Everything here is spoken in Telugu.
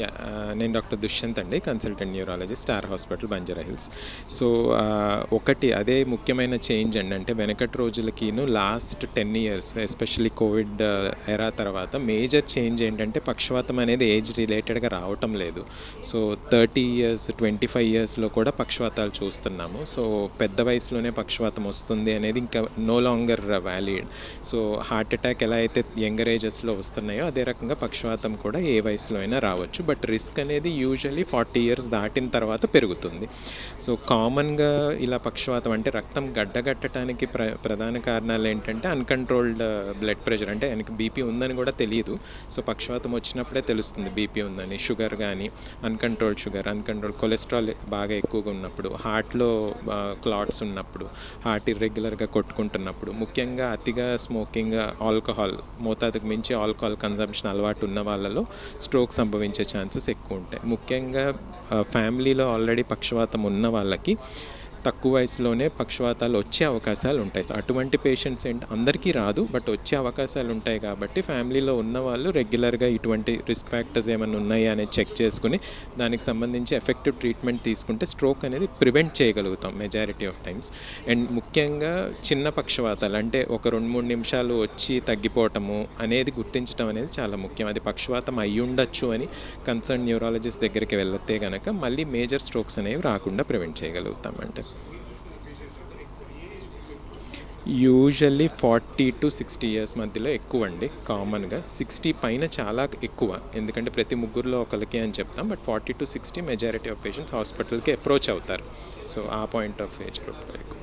యా నేను డాక్టర్ దుష్యంత్ అండి consultant neurologist star hospital Banjara hills. So ఒకటి అదే ముఖ్యమైన చేంజ్ అండి అంటే వెనకటి రోజులకిను last ten years especially covid era తర్వాత మేజర్ చేంజ్ ఏంటంటే పక్షవాతం అనేది ఏజ్ రిలేటెడ్గా రావటం లేదు. So thirty years twenty five ఇయర్స్లో కూడా పక్షవాతాలు చూస్తున్నాము. సో పెద్ద వయసులోనే పక్షవాతం వస్తుంది అనేది ఇంకా no longer valid so heart attack ఎలా అయితే యంగర్ ఏజెస్లో వస్తున్నాయో అదే రకంగా పక్షవాతం కూడా ఏ వయసులో అయినా రావచ్చు. బట్ బట్ రిస్క్ అనేది యూజువల్లీ ఫార్టీ ఇయర్స్ దాటిన తర్వాత పెరుగుతుంది. సో కామన్గా ఇలా పక్షవాతం అంటే రక్తం గడ్డగట్టడానికి ప్ర ప్రధాన కారణాలు ఏంటంటే అన్కంట్రోల్డ్ బ్లడ్ ప్రెషర్ అంటే ఆయనకి బీపీ ఉందని కూడా తెలియదు సో పక్షవాతం వచ్చినప్పుడే తెలుస్తుంది బీపీ ఉందని. షుగర్ కానీ అన్కంట్రోల్డ్ షుగర్ అన్కంట్రోల్డ్ కొలెస్ట్రాల్ బాగా ఎక్కువగా ఉన్నప్పుడు హార్ట్లో క్లాట్స్ ఉన్నప్పుడు హార్ట్ ఇర్రెగ్యులర్గా కొట్టుకుంటున్నప్పుడు ముఖ్యంగా అతిగా స్మోకింగ్ ఆల్కహాల్ మోతాదుకు మించి ఆల్కహాల్ కన్జంప్షన్ అలవాటు ఉన్న వాళ్ళలో స్ట్రోక్ సంభవించే ఛాన్సెస్ ఎక్కువ ఉంటాయి. ముఖ్యంగా ఫ్యామిలీలో ఆల్రెడీ పక్షవాతం ఉన్న వాళ్ళకి తక్కువ వయసులోనే పక్షవాతాలు వచ్చే అవకాశాలు ఉంటాయి. అటువంటి పేషెంట్స్ ఏంటి? అందరికీ రాదు బట్ వచ్చే అవకాశాలు ఉంటాయి కాబట్టి ఫ్యామిలీలో ఉన్న వాళ్ళు రెగ్యులర్గా ఇటువంటి రిస్క్ ఫ్యాక్టర్స్ ఏమైనా ఉన్నాయా అనేది చెక్ చేసుకుని దానికి సంబంధించి ఎఫెక్టివ్ ట్రీట్మెంట్ తీసుకుంటే స్ట్రోక్ అనేది ప్రివెంట్ చేయగలుగుతాం మెజారిటీ ఆఫ్ టైమ్స్ అండ్ ముఖ్యంగా చిన్న పక్షవాతాలు అంటే ఒక రెండు మూడు నిమిషాలు వచ్చి తగ్గిపోవటము అనేది గుర్తించడం అనేది చాలా ముఖ్యం. అది పక్షవాతం అయ్యి ఉండొచ్చు అని కన్సర్న్ న్యూరాలజిస్ట్ దగ్గరికి వెళ్తే కనుక మళ్ళీ మేజర్ స్ట్రోక్స్ అనేవి రాకుండా ప్రివెంట్ చేయగలుగుతాం అంటే usually forty to sixty years మధ్యలో ఎక్కువ అండి కామన్గా సిక్స్టీ పైన చాలా ఎక్కువ. ఎందుకంటే ప్రతి ముగ్గురులో ఒకరికి అని చెప్తాం. But forty to sixty majority of patients హాస్పిటల్కి అప్రోచ్ అవుతారు. సో ఆ పాయింట్ ఆఫ్ ఏజ్ గ్రూప్లో ఎక్కువ.